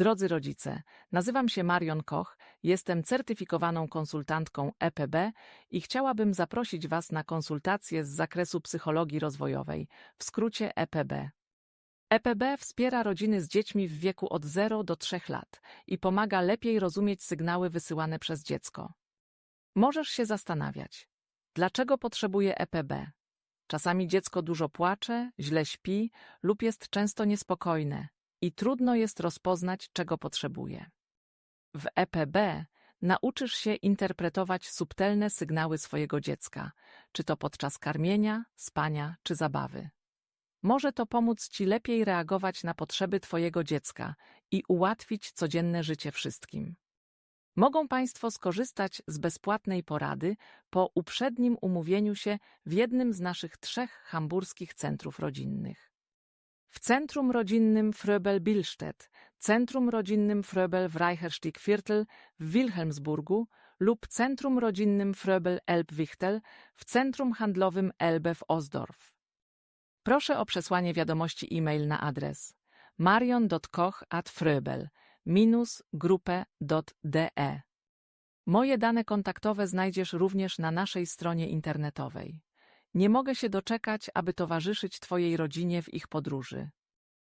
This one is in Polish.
Drodzy rodzice, nazywam się Marion Koch, jestem certyfikowaną konsultantką EPB i chciałabym zaprosić Was na konsultacje z zakresu psychologii rozwojowej, w skrócie EPB. EPB wspiera rodziny z dziećmi w wieku od 0 do 3 lat i pomaga lepiej rozumieć sygnały wysyłane przez dziecko. Możesz się zastanawiać, dlaczego potrzebuje EPB? Czasami dziecko dużo płacze, źle śpi lub jest często niespokojne i trudno jest rozpoznać, czego potrzebuje. W EPB nauczysz się interpretować subtelne sygnały swojego dziecka, czy to podczas karmienia, spania czy zabawy. Może to pomóc Ci lepiej reagować na potrzeby Twojego dziecka i ułatwić codzienne życie wszystkim. Mogą Państwo skorzystać z bezpłatnej porady po uprzednim umówieniu się w jednym z naszych trzech hamburskich centrów rodzinnych. W Centrum Rodzinnym Fröbel-Billstedt, Centrum Rodzinnym Fröbel w Reicherstieg-Viertel w Wilhelmsburgu lub Centrum Rodzinnym Fröbel-Elbwichtel w Centrum Handlowym Elbe w Osdorf. Proszę o przesłanie wiadomości e-mail na adres marion.koch.fröbel-gruppe.de. Moje dane kontaktowe znajdziesz również na naszej stronie internetowej. Nie mogę się doczekać, aby towarzyszyć Twojej rodzinie w ich podróży.